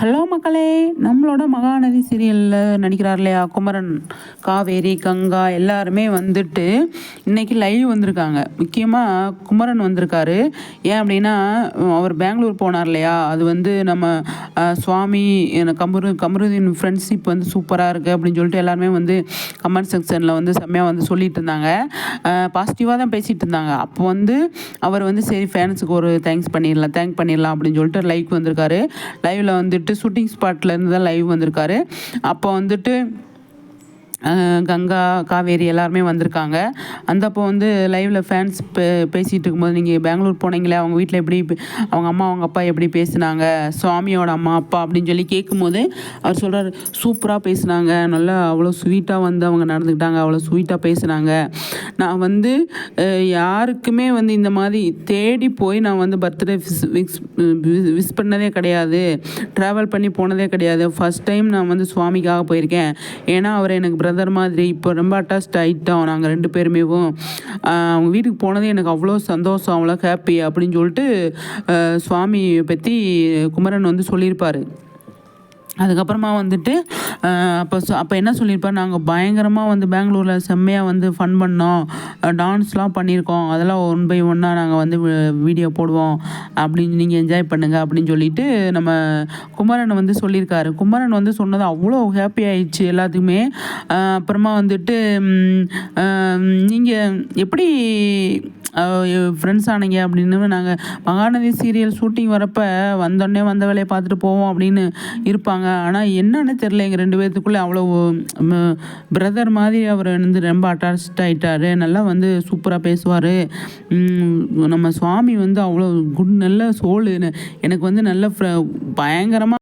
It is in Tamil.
ஹலோ மக்களே நம்மளோட மகாநதி சீரியலில் நடிக்கிறார் இல்லையா குமரன் காவேரி கங்கா எல்லாருமே வந்துட்டு இன்றைக்கி லைவ் வந்திருக்காங்க. முக்கியமாக குமரன் வந்திருக்காரு. ஏன் அப்படின்னா அவர் பெங்களூர் போனார் இல்லையா அது வந்து நம்ம சுவாமி எனக்கு கமரு கமருதீன் ஃப்ரெண்ட்ஷிப் வந்து சூப்பராக இருக்குது அப்படின்னு சொல்லிட்டு எல்லாருமே வந்து கமெண்ட் செக்ஷனில் வந்து செம்மையாக வந்து சொல்லிட்டு இருந்தாங்க. பாசிட்டிவாக தான் பேசிகிட்டு இருந்தாங்க. அப்போ வந்து அவர் வந்து சரி ஃபேன்ஸுக்கு ஒரு தேங்க்ஸ் பண்ணிடலாம் தேங்க் பண்ணிடலாம் அப்படின்னு சொல்லிட்டு லைக் வந்திருக்காரு. லைவில் வந்துட்டு ஷூட்டிங் ஸ்பாட்லேருந்து தான் லைவ் வந்திருக்காரு. அப்போ வந்துட்டு கங்கா காவேரி எல்லாருமே வந்திருக்காங்க. அந்த அப்போ வந்து லைவில் ஃபேன்ஸ் பே பேசிகிட்டு இருக்கும்போது நீங்கள் பெங்களூர் போனீங்களே அவங்க வீட்டில் எப்படி அவங்க அம்மா அவங்க அப்பா எப்படி பேசுனாங்க? சுவாமியோட அம்மா அப்பா அப்படின்னு சொல்லி கேட்கும்போது அவர் சொல்கிறார் சூப்பராக பேசுனாங்க. நல்லா அவ்வளோ ஸ்வீட்டாக வந்து அவங்க நடந்துக்கிட்டாங்க. அவ்வளோ ஸ்வீட்டாக பேசுனாங்க. நான் வந்து யாருக்குமே வந்து இந்த மாதிரி தேடி போய் நான் வந்து பர்த்டே விஸ் விஷ் பண்ணதே கிடையாது. ட்ராவல் பண்ணி போனதே கிடையாது. ஃபஸ்ட் டைம் நான் வந்து சுவாமிக்காக போயிருக்கேன். ஏன்னா அவர் எனக்கு பிரதர் மாதிரி இப்போ ரொம்ப அட்டாச்ட் ஆகிட்டோம் நாங்கள் ரெண்டு பேருமே அவங்க வீட்டுக்கு போனதே எனக்கு அவ்வளோ சந்தோஷம் அவ்வளோ ஹாப்பி அப்படின்னு சொல்லிட்டு சுவாமியை பற்றி குமரன் வந்து சொல்லியிருப்பார். அதுக்கப்புறமா வந்துட்டு அப்போ சொ- அப்போ என்ன சொல்லியிருப்பார்? நாங்கள் பயங்கரமாக வந்து பெங்களூரில் செம்மையாக வந்து ஃபன் பண்ணோம். டான்ஸ்லாம் பண்ணியிருக்கோம். அதெல்லாம் ஒன் பை ஒன்னாக நாங்கள் வந்து வீடியோ போடுவோம். அப்படின்னு நீங்கள் என்ஜாய் பண்ணுங்கள் அப்படின்னு சொல்லிட்டு நம்ம குமரன் வந்து சொல்லியிருக்காரு. குமரன் வந்து சொன்னது அவ்வளோ ஹாப்பி ஆயிடுச்சு எல்லாத்துக்குமே. அப்புறமா வந்துட்டு நீங்கள் எப்படி ஃப்ரெண்ட்ஸ் ஆனீங்க அப்படின்னு நாங்கள் மகாநதி சீரியல் ஷூட்டிங் வரப்போ வந்தோடனே வந்த வேலையை பார்த்துட்டு போவோம் அப்படின்னு இருப்பாங்க. ஆனால் என்னன்னு தெரில எங்கள் ரெண்டு பேர்த்துக்குள்ளே அவ்வளோ பிரதர் மாதிரி அவர் வந்து ரொம்ப அட்டாச்ட் ஆகிட்டாரு நல்லா வந்து சூப்பராக பேசுவார். நம்ம சுவாமி வந்து அவ்வளோ குட் நல்ல சோல் எனக்கு வந்து நல்ல பயங்கரமாக